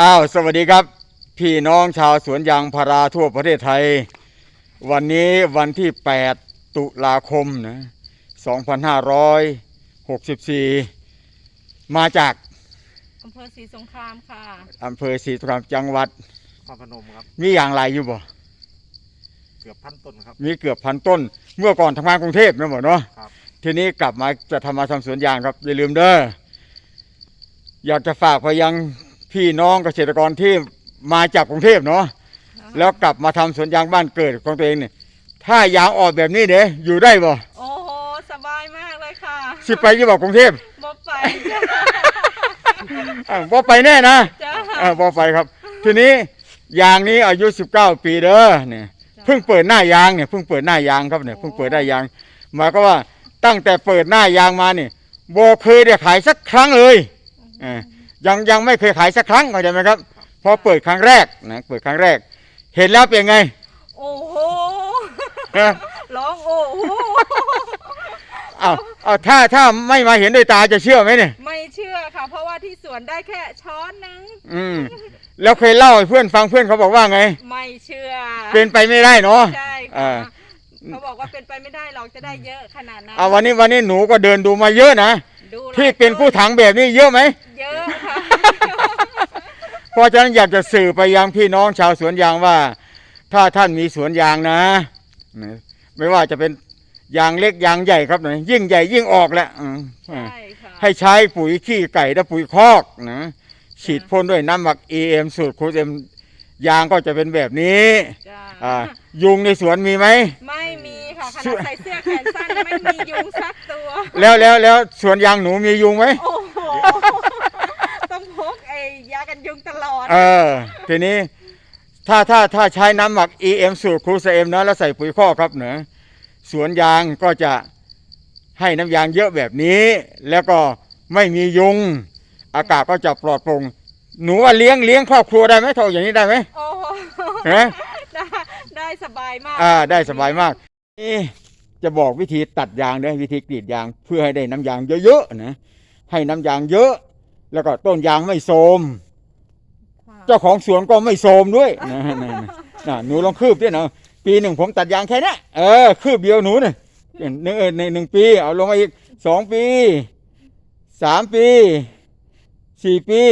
อ้าวสวัสดีครับ พี่น้องชาวสวนยางพาราทั่วประเทศไทย วันนี้วันที่ 8 ตุลาคมนะ2564 มาจากอำเภอศรีสงครามค่ะอำเภอศรีสงครามจังหวัดนครพนมครับ มีอย่างไรอยู่บ่เกือบพันต้นครับ มีเกือบพันต้น เมื่อก่อนทำงานกรุงเทพนะบ่เนาะครับทีนี้กลับมาจะทำมาทำสวนยางครับอย่าลืมเด้ออยากจะฝากไปยัง พี่น้องเกษตรกรที่มาจากกรุงเทพเนาะแล้วกลับมาทำสวนยางบ้านเกิดของตัวเองเนี่ยถ้ายางออกแบบนี้เด้อยู่ได้บ่โอ้โหสบายมากเลยค่ะสิไปยี่บอกกรุงเทพบ่ไปจ้าอะบ่ไปแน่นะจ้าอ่าบ่ไปครับ ทีนี้ยางนี้อายุ 19 ปีเด้อเนี่ยเพิ่งเปิดหน้ายางเนี่ยเพิ่งเปิดหน้ายางครับเนี่ยเพิ่งเปิดได้ายางหมายก็ว่าตั้งแต่เปิดหน้ายางมาเนี่ยบ่เคยได้ขายสักครั้งเลยอ่า ยังยังไม่เคยขายสักครั้งเข้าใจไหมครับพอเปิดครั้งแรกนะเปิดครั้งแรก เห็นแล้วเป็นไงโอ้โหฮะร้องโอ้โหเอาเอาถ้าถ้าไม่มาเห็นด้วยตาจะเชื่อไหมเนี่ยไม่เชื่อค่ะ เพราะว่าที่สวนได้แค่ช้อนหนึงอืมแล้วเคยเล่าให้เพื่อนฟังเพื่อนเขาบอกว่าไง ไม่เชื่อ เป็นไปไม่ได้เนาะใช่อ่าค่ะเขาบอกว่าเป็นไปไม่ได้หรอกจะได้เยอะขนาดนั้นเอาวันนี้วันนี้หนูก็เดินดูมาเยอะนะดูหลายที่เป็นผู้ต้ถังแบบนี้เยอะไหมเยอะค่ะ เพราะฉะนั้นอยากจะสื่อไปยังพี่น้องชาวสวนยางว่า ถ้าท่านมีสวนยางนะ ไม่ว่าจะเป็นยางเล็กยางใหญ่ครับนะยิ่งใหญ่ยิ่งออกแหละอืมใช่ค่ะให้ใช้ปุ๋ยขี้ไก่และปุ๋ยคอกนะฉีดพ่นด้วยน้ำหมัก EM สูตรคูเอ็มยางก็จะเป็นแบบนี้จ้าอ่ายุงในสวนมีไหมไม่มีค่ะขนาดใส่เสื้อแขนสั้นไม่มียุงสักตัว แล้วแล้วแล้วสวนยางหนูมียุงไหมโอ้โห ต้องพกไอ้ งตลอด เออ ทีนี้ ถ้าถ้าถ้าใช้น้ำหมัก EM สูตรครูเอ็มนะแล้วใส่ปุ๋ยคอกครับเนอะสวนยางก็จะให้น้ำยางเยอะแบบนี้ แล้วก็ไม่มียุง อากาศก็จะปลอดโปร่งหนูว่าเลี้ยงเลี้ยงครอบครัวได้ไหมทออย่างนี้ได้ไหมโอ้โหฮะได้ได้สบายมากอ่าได้สบายมากนี่จะบอกวิธีตัดยางด้วยวิธีกรีดยางเพื่อให้ได้น้ำยางเยอะๆนะให้น้ำยางเยอะ แล้วก็ต้นยางไม่โทรม เจ้าของสวนก็ไม่โทรมด้วยนะนะนะนะหนูลองคืบด้วยนะปีหนึ่งผมตัดยางแค่เนี้ยเออคืบเดียวหนูเนี่ยหนึ่งเออในหนึ่งปี เอาลงมาอีกสองปีสามปีสี่ปี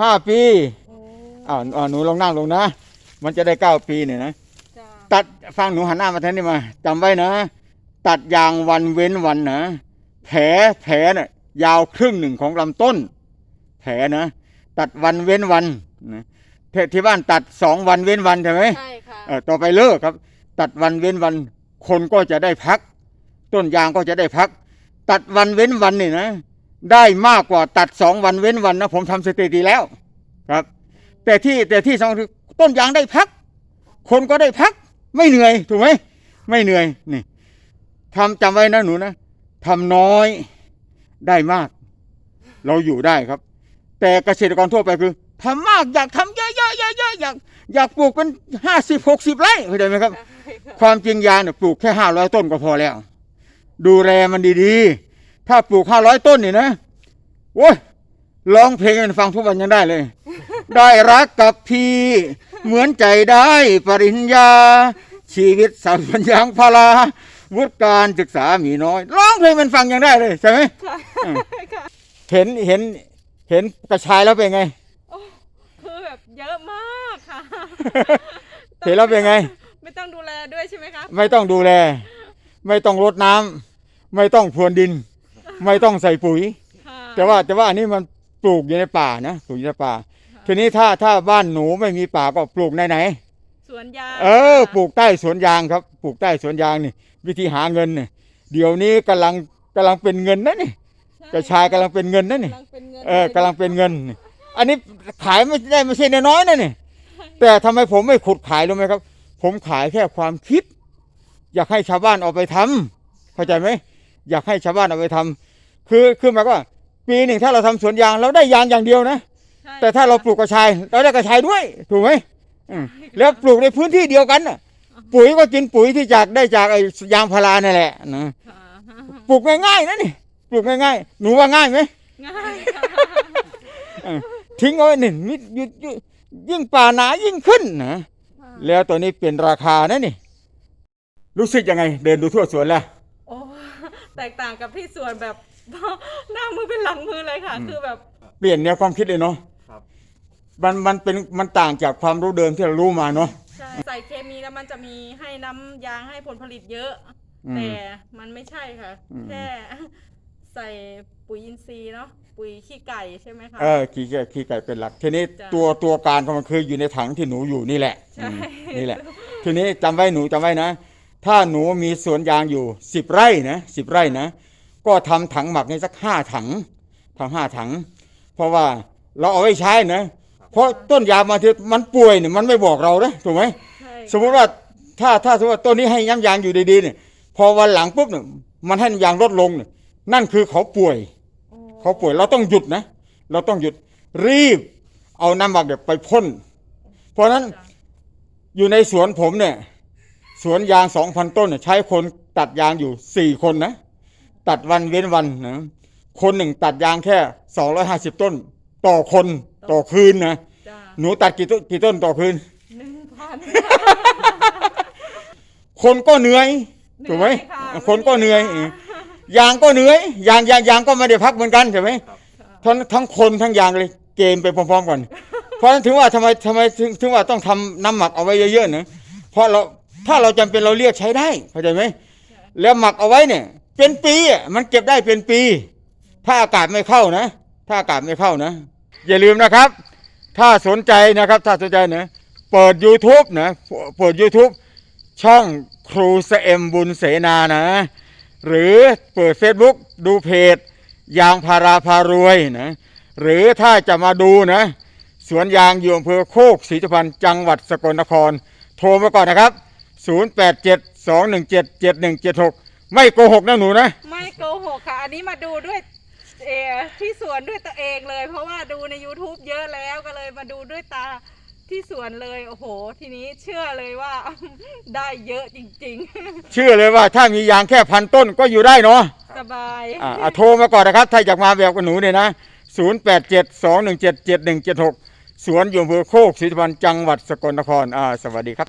ห้าปีโอ้อ้าวอ้าวหนูลองนั่งลงนะ มันจะได้เก้าปีเนี่ยนะจ้าตัดฟังหนูหันหน้ามาทางนี้มาจำไว้นะ ตัดยางวันเว้นวันนะแผลแผลน่ะยาวครึ่งหนึ่งของลำต้น แผลนะ ตัดวันเว้นวันนะเทที่บ้านตัดสองวันเว้นวันใช่ไหมใช่ค่ะเออต่อไปเลิกครับ ตัดวันเว้นวัน คนก็จะได้พัก ต้นยางก็จะได้พัก ตัดวันเว้นวันนี่นะ ได้มากกว่าตัดสองวันเว้นวันนะผมทำสถิติแล้วครับ แต่ที่แต่ที่สองคือต้นยางได้พัก คนก็ได้พัก ไม่เหนื่อยถูกไหมไม่เหนื่อยนี่ทำจำไว้นะหนูนะทำน้อยได้มาก เราอยู่ได้ครับ แต่เกษตรกรทั่วไปคือทำมากอยากทำเยอะๆๆๆอยากอยากปลูกเป็นห้าสิบหกสิบไร่เข้าใจไหมครับใช่ค่ะความจริงยางเนี่ยปลูกแค่ห้าร้อยต้นก็พอแล้ว ดูแลมันดีๆ ถ้าปลูกห้าร้อยต้นนี่นะโอ้ยร้องเพลงให้มันฟังทุกวันยังได้เลย ได้รักกับพี่ เหมือนใจได้ปริญญา ชีวิตสาวสวนยางพาราวุฒิการศึกษามีน้อย ร้องเพลงมันฟังยังได้เลยใช่ไหมค่ะอืมค่ะเห็นเห็น เห็นกระชายแล้วเป็นไง โอ้คือแบบเยอะมากค่ะ เห็นแล้วเป็นไง ไม่ต้องดูแลด้วยใช่ไหมคะไม่ต้องดูแล ไม่ต้องรดน้ำไม่ต้องพรวนดิน ไม่ต้องใส่ปุ๋ย ค่ะแต่ว่าแต่ว่าอันนี้มันปลูกอยู่ในป่านะปลูกอยู่ในป่า ทีนี้ถ้าถ้าบ้านหนูไม่มีป่าก็ปลูกในไหนสวนยางเออปลูกใต้สวนยางครับ ปลูกใต้สวนยางนี่ วิธีหาเงินเนี่ยเดี๋ยวนี้กำลังกำลังเป็นเงินนะนี่ใช่ กระชายกำลังเป็นเงินนะนี่กำลังเป็นเงินเออกำลังเป็นเงินนี่อันนี้ขายไม่ได้ไม่ใช่น้อยๆนะนี่แต่ทำไมผมไม่ขุดขายรู้ไหมครับ ผมขายแค่ความคิด อยากให้ชาวบ้านเอาไปทำเข้าใจไหมอยากให้ชาวบ้านเอาไปทำคือคือหมายความว่าปีหนึ่งถ้าเราทำสวนยางเราได้ยางอย่างเดียวนะใช่แต่ถ้าเราปลูกกระชายเราได้กระชายด้วยถูกไหมอืมแล้วปลูกในพื้นที่เดียวกันน่ะปุ๋ยก็กินปุ๋ยที่จากได้จากไอ้ยางพารานั่นแหละนะค่ะปลูกง่ายๆนะนี่ ปลูกง่ายๆ หนูว่าง่ายไหมง่ายค่ะเออทิ้งเอาไว้หนึ่งมิดยุดยุยิ่งป่าหนายิ่งขึ้นนะแล้วตัวนี้เป็นราคานะนี่ รู้สึกยังไง เดินดูทั่วสวนแล้ว โอ้แตกต่างกับที่สวนแบบ หน้ามือเป็นหลังมือเลยค่ะอืมคือแบบเปลี่ยนแนวความคิดเลยเนาะครับ มันมันเป็นมันต่างจากความรู้เดิมที่เรารู้มาเนาะ ใช่ใส่เคมีแล้วมันจะมีให้น้ำยางให้ผลผลิตเยอะ อืมแต่มันไม่ใช่ค่ะ อืม แค่ ใส่ปุ๋ยอินทรีย์เนาะปุ๋ยขี้ไก่ใช่ไหมคะ เออขี้ไก่ขี้ไก่เป็นหลัก ทีนี้จ้ะ ตัวตัวการของมันคืออยู่ในถังที่หนูอยู่นี่แหละใช่ อืมนี่แหละ ทีนี้จำไว้หนูจำไว้นะ ถ้าหนูมีสวนยางอยู่สิบไร่นะสิบไร่นะ ก็ทำถังหมักในสักห้าถังทำห้าถัง เพราะว่าเราเอาไว้ใช้นะ เพราะต้นยางมาทีมันป่วยเนี่ยมันไม่บอกเรานะถูกไหม ใช่สมมุติว่าถ้าถ้าสมมติว่าต้นนี้ให้ย้ำยางอยู่ดีๆเนี่ยพอวันหลังปุ๊บเนี่ยมันให้น้ำยางลดลงเนี่ย นั่นคือเขาป่วยโอ้เขาป่วยเราต้องหยุดนะ เราต้องหยุดรีบ เอาน้ำหมักเนี่ยไปพ่น เพราะฉะนั้นจ้ะอยู่ในสวนผมเนี่ย สวนยางสองพันต้นเนี่ยใช้คนตัดยางอยู่สี่คนนะ ตัดวันเว้นวันนะคนหนึ่งตัดยางแค่สองร้อยห้าสิบต้น ต่อคนต่อคืนนะจ้าหนูตัดกี่ต้นกี่ต้นต่อคืนหนึ่งพันคนก็เหนื่อยถูกไหมเหนื่อยค่ะคนก็เหนื่อยไม่มีเวล ยางก็เหนื่อยยางยางยางก็ไม่ได้พักเหมือนกันใช่ไหมครับทั้งทั้งคนทั้งยางเลยเกมไปพร้อมๆกัน เพราะฉะนั้นถึงว่าทำไมทำไมถึงถึงว่าต้องทำน้ำหมักเอาไว้เยอะๆนะเพราะเราถ้าเราจำเป็นเราเรียกใช้ได้เข้าใจไหมแล้วหมักเอาไว้เนี่ย เป็นปีอะมันเก็บได้เป็นปี ถ้าอากาศไม่เข้านะ ถ้าอากาศไม่เข้านะ อย่าลืมนะครับ ถ้าสนใจนะครับ ถ้าสนใจนะเปิด YouTube นะเปิด YouTube ช่องครูเสเอ็มบุญเสนานะ หรือเปิด Facebook ดูเพจ ยางพาราพารวยนะหรือถ้าจะมาดูนะสวนยางอยู่อำเภอโคกศรีสุพรรณจังหวัดสกลนคร โทรมาก่อนนะครับ 0872177176 ไม่โกหกนะหนูนะ ไม่โกหกค่ะ อันนี้มาดูด้วยเออที่สวนด้วยตัวเองเลย เพราะว่าดูใน YouTube เยอะแล้วก็เลยมาดูด้วยตา ที่สวนเลยโอ้โห ทีนี้เชื่อเลยว่า ได้เยอะจริงเชื่อเลยว่าถ้ามียางแค่พันต้นก็อยู่ได้เนาะๆ สบาย อ่าอ่าโทรมาก่อนนะครับ ถ้าอยากมาแบบกับหนูเนี่ยนะ 0872177176 สวนอยู่อำเภอโคกศรีสุพรรณจังหวัดสกลนครอ่าสวัสดีครับ